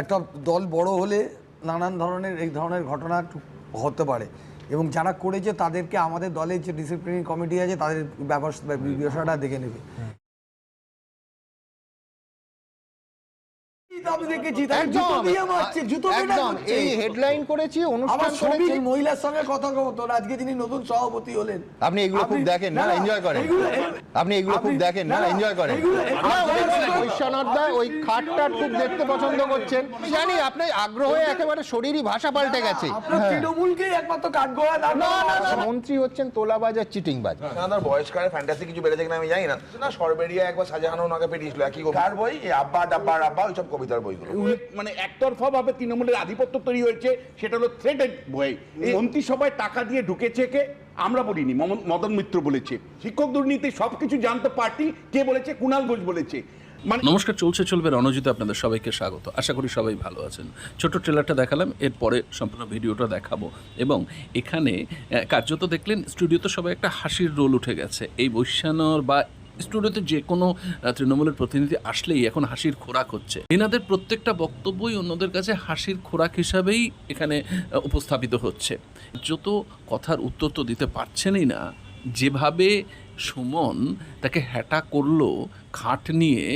একটা দল বড় হলে নানান ধরনের এই ধরনের ঘটনা হতে পারে। এবং যারা করেছে তাদেরকে আমাদের দলের যে ডিসিপ্লিনারি কমিটি আছে তাদের ব্যবস্থা বিষয়টা দেখে নেবে। দেখেছি জুতো দিয়ে মারছে, জুতো এই হেডলাইন করেছি অনুষ্ঠান করেছি। মহিলার সঙ্গে কথা বলতো আজকে যিনি নতুন সভাপতি হলেন। আপনি এগুলো খুব দেখেন না এনজয় করেন। আপনি এগুলো খুব দেখেন না এনজয় করেন। ওই বৈশ্বনাথদা ওই খাটটা খুব দেখতে পছন্দ করছেন। জানি আপনি আগ্রহে একেবারে শরীরই ভাষা পাল্টে গেছে। তৃণমূলকেই একমাত্র কাঠগড়া না না মন্ত্রী হচ্ছেন তোলাবাজ আর চিটিংবাজ। আপনার বয়সকালে ফ্যান্টাসি কিছু বেড়েছে কিনা আমি জানি না। না সরবেরিয়া একবার শাহজাহান ওনাকে পেরিয়েছিল একই কবি কার বই? আব্বা ডাব্বা রাব্বা ওইসব কবিতার বইগুলো মানে একতরফা ভাবে তৃণমূলের আধিপত্য তৈরি হয়েছে সেটা হলো থ্রেটেড বই। এই মন্ত্রিসভায় টাকা দিয়ে ঢুকেছে কে? আমরা বলিনি মদন মিত্র বলেছে। শিক্ষক দুর্নীতি সবকিছু জানতো পার্টি কে বলেছে? কুণাল ঘোষ বলেছে। মানে নমস্কার চলছে চলবে রণজিত আপনাদের সবাইকে স্বাগত। আশা করি সবাই ভালো আছেন। ছোট ট্রেলারটা দেখালাম এরপরে সম্পূর্ণ ভিডিওটা দেখাবো। এবং এখানে কার্যত দেখলেন স্টুডিওতে সবাই একটা হাসির রোল উঠে গেছে। এই বৈশ্যানর বা স্টুডিওতে যে কোনো তৃণমূলের প্রতিনিধি আসলেই এখন হাসির খোরাক হচ্ছে। এনাদের প্রত্যেকটা বক্তব্যই অন্যদের কাছে হাসির খোরাক হিসাবেই এখানে উপস্থাপিত হচ্ছে। যত কথার উত্তর তো দিতে পারছেনই না, যেভাবে সুমন তাকে হ্যাটা করল, খাট নিয়ে,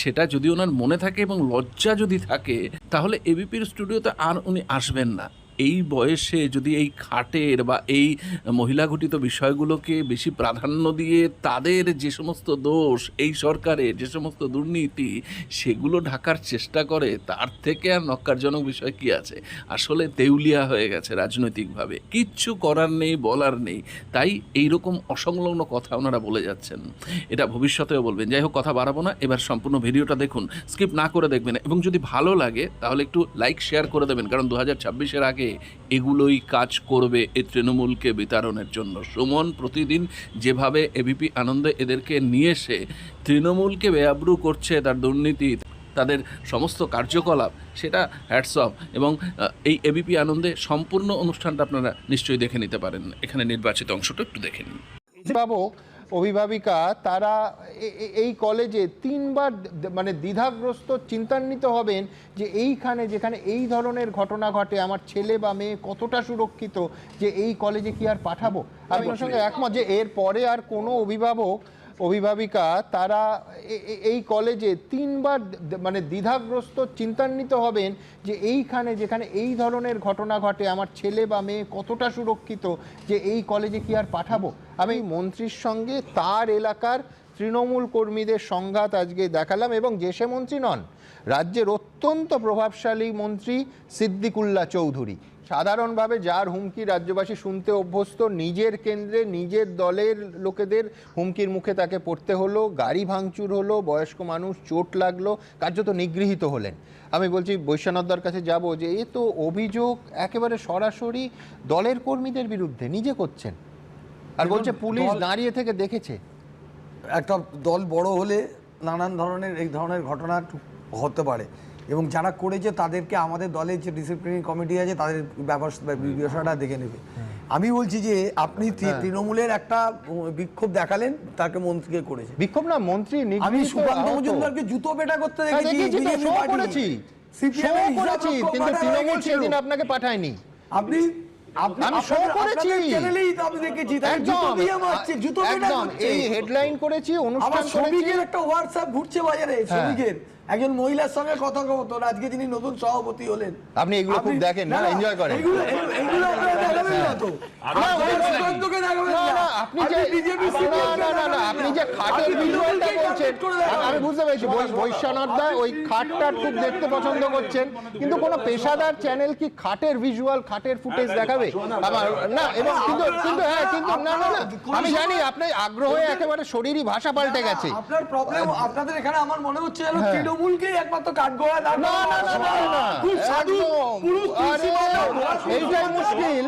সেটা যদি ওনার মনে থাকে এবং লজ্জা যদি থাকে, তাহলে এবিপির স্টুডিওতে আর উনি আসবেন না। এই বয়সে যদি এই খাটের বা এই মহিলা ঘটিত বিষয়গুলোকে বেশি প্রাধান্য দিয়ে তাদের যে সমস্ত দোষ, এই সরকারের যে সমস্ত দুর্নীতি, সেগুলো ঢাকার চেষ্টা করে, তার থেকে আর নক্কারজনক বিষয় কি আছে? আসলে দেউলিয়া হয়ে গেছে রাজনৈতিকভাবে। কিচ্ছু করার নেই, বলার নেই। তাই এই রকম অসংলগ্ন কথা ওনারা বলে যাচ্ছেন। এটা ভবিষ্যতেও বলবেন। যাই হোক, কথা বাড়াবো না। এবার সম্পূর্ণ ভিডিওটা দেখুন, স্কিপ না করে দেখবেন। এবং যদি ভালো লাগে, তাহলে একটু লাইক, শেয়ার করে দেবেন। কারণ দু হাজার ছাব্বিশের আগে এগুলোই কাজ করবে এই তৃণমূলকে বিতরণের জন্য। সুমন প্রতিদিন যেভাবে এবিপি আনন্দে এদেরকে নিয়ে এসে তৃণমূলকে বেআব্রু করছে তার দুর্নীতি, তাদের সমস্ত কার্যকলাপ, সেটা হ্যাটস অফ এবং এই এবিপি আনন্দে সম্পূর্ণ অনুষ্ঠানটা আপনারা নিশ্চয়ই দেখে নিতে পারেন। এখানে নির্বাচিত অংশটা একটু দেখে নিন। অভিভাবক অভিভাবিকা তারা এই কলেজে তিনবার মানে দ্বিধাগ্রস্ত চিন্তান্বিত হবেন যে এইখানে যেখানে এই ধরনের ঘটনা ঘটে আমার ছেলে বা মেয়ে কতটা সুরক্ষিত যে এই কলেজে কি আর পাঠাবো? আমি ওর সঙ্গে একমত যে এর পরে আর কোনো অভিভাবক অভিভাবিকা, তারা এই কলেজে তিনবার মানে দ্বিধাগ্রস্ত, চিন্তান্বিত হবেন যে এইখানে, যেখানে এই ধরনের ঘটনা ঘটে, আমার ছেলে বা মেয়ে কতটা সুরক্ষিত যে এই কলেজে কি আর পাঠাবো? আমি মন্ত্রীর সঙ্গে তার এলাকার তৃণমূল কর্মীদের সংঘাত আজকে দেখালাম এবং যে সে মন্ত্রী নন রাজ্যের অত্যন্ত প্রভাবশালী মন্ত্রী সিদ্দিকুল্লা চৌধুরী। সাধারণভাবে যার হুমকি রাজ্যবাসী শুনতে অভ্যস্ত নিজের কেন্দ্রে নিজের দলের লোকেদের হুমকির মুখে তাকে পড়তে হলো গাড়ি ভাঙচুর হলো বয়স্ক মানুষ চোট লাগল কার্যত নিগৃহীত হলেন। আমি বলছি বৈশ্বনাথদার কাছে যাব যে এ তো অভিযোগ একেবারে সরাসরি দলের কর্মীদের বিরুদ্ধে নিজে করছেন। আর বলছে পুলিশ দাঁড়িয়ে থেকে দেখেছে। একটা দল বড় হলে নানান ধরনের এই ধরনের ঘটনা হতে পারে। এবং যারা করেছে তাদেরকে আমাদের দলের যে ডিসিপ্লিনারি কমিটি আছে তাদের ব্যাপার বিষয়টা দেখে নেবে। আমি বলছি যে আপনি তৃণমূলের একটা বিক্ষোভ দেখালেন তাকে মন্ত্রীকে করেছে। বিক্ষোভ না মন্ত্রী আমি সুকান্ত মজুমদারকে জুতো পেটা করতে হ্যাঁ, দেখেছি রক্ষক কিন্তু তৃণমূল সেদিন আপনাকে পাঠায়নি। আপনি এই হেডলাইন করেছি অনুষ্ঠান একটা হোয়াটসঅ্যাপ ঘুরছে বাজারে হ্যাঁ। শ্রমিকের। একজন মহিলার সঙ্গে কথা বলতো আজকে যিনি নতুন সভাপতি হলেন। আপনি এগুলো খুব দেখেন না এনজয় করেন। এগুলো এগুলো- আপনারা দেখাবেন না তো। আপনি যে BJP না, না, না, আপনি যে খাটের আপনি ভিজুয়ালটা বলছেন। আমি বুঝতে পেরেছি ওই খাটটা খুব দেখতে পছন্দ করছেন কিন্তু কোনো পেশাদার চ্যানেল কি খাটের ভিজুয়াল খাটের ফুটেজ দেখাবে? আমার না এবং কিন্তু কিন্তু হ্যাঁ কিন্তু না না না আমি জানি আপনার আগ্রহে একেবারে শরীরই ভাষা পাল্টে গেছে। আপনার প্রবলেম আপনাদের এখানে আমার মনে হচ্ছে যেন তৃণমূলকেই একমাত্র কাঠগড়া হ্যাঁ। না, খুব সাধু এইটাই মুশকিল।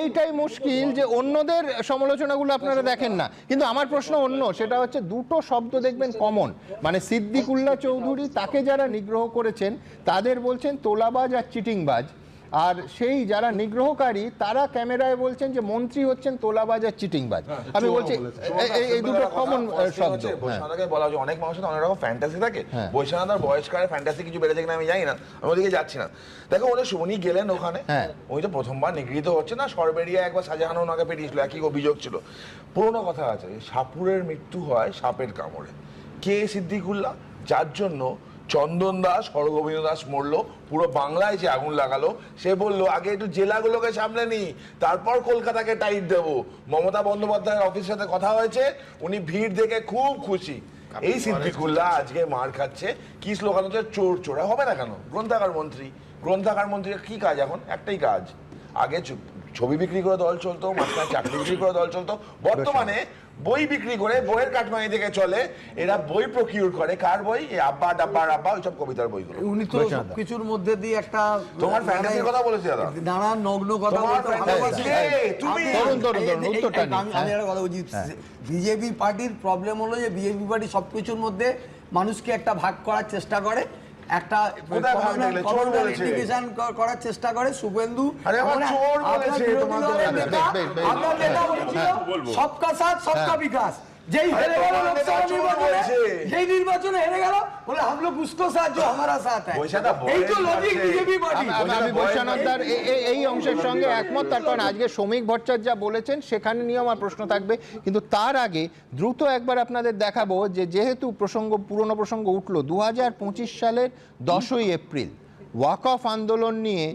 এইটাই মুশকিল যে অন্যদের সমালোচনাগুলো আপনারা দেখেন না। কিন্তু আমার প্রশ্ন অন্য সেটা হচ্ছে দুটো শব্দ দেখবেন কমন। মানে সিদ্দিকুল্লাহ চৌধুরী তাকে যারা নিগ্রহ করেছেন তাদের বলছেন তোলাবাজ আর চিটিংবাজ। আর সেই যারা নিগ্রহকারী তারা ক্যামেরায় বলছেন যে মন্ত্রী হচ্ছেন তোলাবাজ আর চিটিংবাজ আমি বলছি এই- দুটো কমন শব্দ হ্যাঁ। বলা অনেক মানুষের অনেক রকম ফ্যান্টাসি থাকে। হ্যাঁ। বৈশ্বনাথ বয়স্কারের ফ্যান্টাসি কিছু বেড়েছে কিনা আমি জানি না আমি ওদিকে যাচ্ছি না। দেখো উনি উনি গেলেন ওখানে। ওই তো প্রথমবার নিগৃহীত হচ্ছে না সরবেরিয়া একবার শাহজাহান ওনাকে পেরিয়েছিল একই অভিযোগ ছিল। পুরোনো কথা আছে সাপুরের মৃত্যু হয় সাপের কামড়ে। কে সিদ্দিকুল্লাহ? যার জন্য চন্দন দাস হরগোবিন্দ দাস মরলো পুরো বাংলায় যে আগুন লাগালো। সে বলল আগে একটু জেলাগুলোকে সামনে নি তারপর কলকাতাকে টাইট দেবো। মমতা বন্দ্যোপাধ্যায়ের অফিসের সাথে কথা হয়েছে উনি ভিড় দেখে খুব খুশি। এই সিদ্দিকুল্লাহ আজকে মার খাচ্ছে। কি স্লোগান হচ্ছে? চোর চোরা। হবে না কেন? গ্রন্থাগার মন্ত্রী। গ্রন্থাগার মন্ত্রীর কি কাজ এখন? একটাই কাজ। আগে ছবি বিক্রি করে দল চলতো মাঝখানে চাকরি বিক্রি করে দল চলতো। বর্তমানে বই বিক্রি করে বইয়ের কাটমানি থেকে চলে এরা বই প্রকিউর করে। কার বই? এই আব্বা ডাব্বা রাব্বা ওইসব কবিতার বইগুলো। উনি তো সবকিছুর মধ্যে দিয়ে একটা তোমার fantasy র কথা বলেছি দাদা। নানান নগ্ন কথা তোমার বলতে fantasy তুমি। তরুণ, তরুণ, তরুণ, উত্তরটা আমি আমি একটা কথা বলছি। বিজেপি পার্টির প্রবলেম হলো যে বিজেপি পার্টি সবকিছুর মধ্যে মানুষকে একটা ভাগ করার চেষ্টা করে। একটা। ইন্ডিকেশন করার চেষ্টা করে শুভেন্দু। বেশ। নেতা বলেছিল সবকা সাথ সবকা বিকাশ। যেই হেরে গেল যেই নির্বাচনে হেরে গেল বলে উসকো সাথ জো হামারা সাথ। হ্যায় এই তো লজিক বিজেপি পার্টি আমি বৈশানন্দার এই অংশের সঙ্গে একমত তার কারণ আজকে শ্রমিক ভট্টাচার্য যা বলেছেন সেখানে নিয়ে আমার প্রশ্ন থাকবে। কিন্তু তার আগে দ্রুত একবার আপনাদের দেখাবো যে যেহেতু প্রসঙ্গ পুরনো প্রসঙ্গ উঠল দু হাজার পঁচিশ সালের দশই এপ্রিল ওয়াক অফ আন্দোলন নিয়ে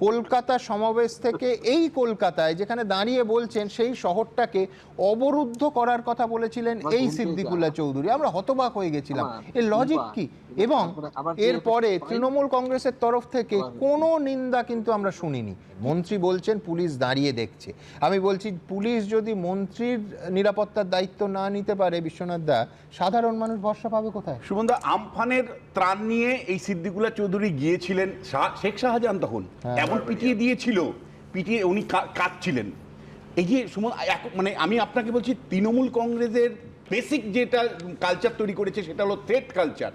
কলকাতা সমাবেশ থেকে এই কলকাতায় যেখানে দাঁড়িয়ে বলছেন সেই শহরটাকে অবরুদ্ধ করার কথা বলেছিলেন এই সিদ্দিকুল্লাহ চৌধুরী। আমরা হতবাক হয়ে গেছিলাম। এর লজিক কি? এবং এরপরে তৃণমূল কংগ্রেসের তরফ থেকে কোনো নিন্দা কিন্তু আমরা শুনিনি। মন্ত্রী বলছেন পুলিশ দাঁড়িয়ে দেখছে। আমি বলছি পুলিশ যদি মন্ত্রীর নিরাপত্তার দায়িত্ব না নিতে পারে বিশ্বনাথ দা সাধারণ মানুষ ভরসা পাবে কোথায়? সুমনদা আমফানের ত্রাণ নিয়ে এই সিদ্দিকুল্লাহ চৌধুরী গিয়েছিলেন শাহ- শেখ শাহজাহান তখন। এমন পিটিয়ে দিয়েছিল পিটিয়ে উনি কাঁদছিলেন। এই যে সুমন মানে আমি আপনাকে বলছি তৃণমূল কংগ্রেসের বেসিক যেটা কালচার তৈরি করেছে সেটা হলো থ্রেট কালচার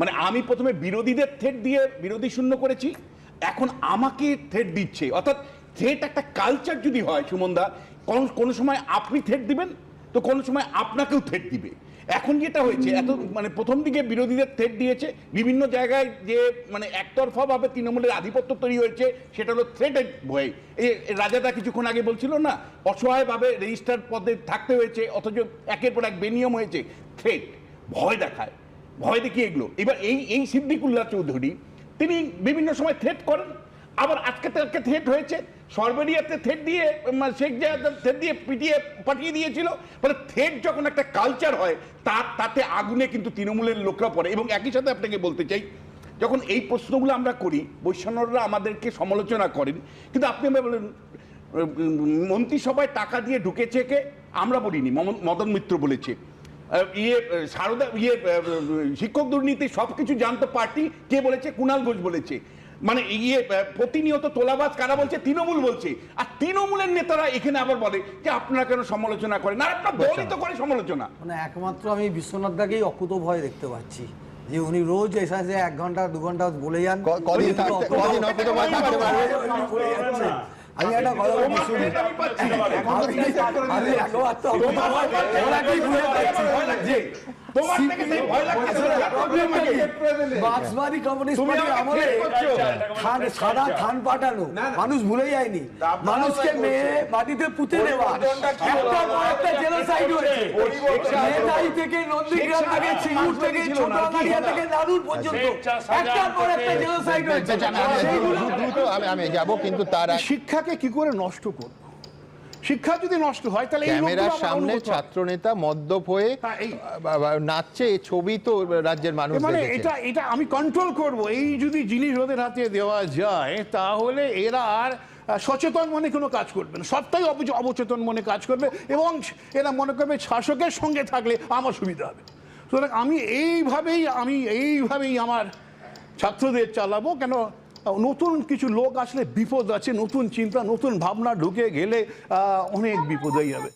মানে আমি প্রথমে বিরোধীদের থ্রেট দিয়ে বিরোধী শূন্য করেছি এখন আমাকে থ্রেট দিচ্ছে। অর্থাৎ থ্রেট একটা কালচার যদি হয় সুমনদা কোন কোনো সময় আপনি থ্রেট দিবেন তো কোনো সময় আপনাকেও থ্রেট দিবে। এখন যেটা হয়েছে, এত মানে প্রথম দিকে বিরোধীদের থ্রেট দিয়েছে, বিভিন্ন জায়গায় যে মানে একতরফাভাবে তৃণমূলের আধিপত্য তৈরি হয়েছে, সেটা হলো থ্রেটেড ভয়ে। এই রাজাদা কিছুক্ষণ আগে বলছিল না, অসহায়ভাবে রেজিস্টার পদে থাকতে হয়েছে, অথচ একের পর এক বেনিয়ম হয়েছে থ্রেট ভয় দেখায়। ভয় দেখিয়ে এগুলো। এবার এই এই সিদ্দিকুল্লাহ চৌধুরী, তিনি বিভিন্ন সময় থ্রেট করেন, আবার আজকে তাকে থ্রেট হয়েছে সরবেরিয়াতে থ্রেট দিয়ে মানে শেখ জাহাদ থ্রেট দিয়ে পিটিয়ে পাঠিয়ে দিয়েছিল। ফলে থ্রেট যখন একটা কালচার হয়, তার, তাতে আগুনে কিন্তু তৃণমূলের লোকরা পড়ে। এবং একই সাথে আপনাকে বলতে চাই, যখন এই প্রশ্নগুলো আমরা করি বৈষ্ণবরা আমাদেরকে সমালোচনা করেন, কিন্তু আপনি বলেন মন্ত্রিসভায় টাকা দিয়ে ঢুকেছে কে? আমরা বলিনি মদন মিত্র বলেছে। ইয়ে সারদা ইয়ে শিক্ষক দুর্নীতি সব কিছু জানতো পার্টি, কে বলেছে? কুণাল ঘোষ বলেছে। মানে ইয়ে প্রতিনিয়ত তোলাবাজ কারা বলছে? তৃণমূল বলছে। আর তৃণমূলের নেতারা এখানে আবার বলে যে আপনারা কেন সমালোচনা করেন? আর আপনার দলই তো করে সমালোচনা। মানে একমাত্র আমি বিশ্বনাথ দাকেই অকুত ভয় দেখতে পাচ্ছি। যে উনি রোজ এসে এক ঘণ্টা দু ঘণ্টা বলে যান। আমি একটা কথা বলি শুনি আমি পাচ্ছি। না। আমি- আমি একবার তো অকুত ভয় ওনাকেই ঘুরে পাচ্ছি। যে তোমার থেকে সেই ভয় লাগছে না। প্রবলেমটা কি? মার্ক্সবাদী কমিউনিস্ট পার্টির আমলে থ্রেট সাদা থান পাঠানো মানুষ ভুলে যায়নি মানুষকে মেয়ে মাটিতে পুঁতে দেওয়া পরিবর্তনটা কি হলো? একটা পর একটা জেনোসাইড হয়েছে নেতাই থেকে নন্দীগ্রাম থেকে সিঙ্গুর থেকে ছোটনাড়িয়া থেকে নানুর পর্যন্ত একটার পর একটা জেনোসাইড হয়েছে আমি- আমি- সেইগুলো দ্রুত আমি আমি যাব কিন্তু তার শিক্ষাকে কি করে নষ্ট করব শিক্ষা যদি নষ্ট হয় তাহলে এই ক্যামেরার সামনে। ছাত্রনেতা মদ্যপ হয়ে হ্যাঁ, নাচছে ছবি তো রাজ্যের মানুষ মানে এটা এটা আমি কন্ট্রোল করব। এই যদি জিনিস ওদের হাতে দেওয়া যায় তাহলে এরা আর সচেতন মনে কোনো কাজ করবে না। সবটাই অবচ- অবচেতন মনে কাজ করবে এবং এরা মনে করবে শাসকের সঙ্গে থাকলে আমার সুবিধা হবে। সুতরাং আমি এইভাবেই আমি এইভাবেই আমার ছাত্রদের চালাবো। কেন নতুন কিছু লোক আসলে বিপদ আছে, নতুন চিন্তা, নতুন ভাবনা ঢুকে গেলে অনেক বিপদ হয়ে যাবে।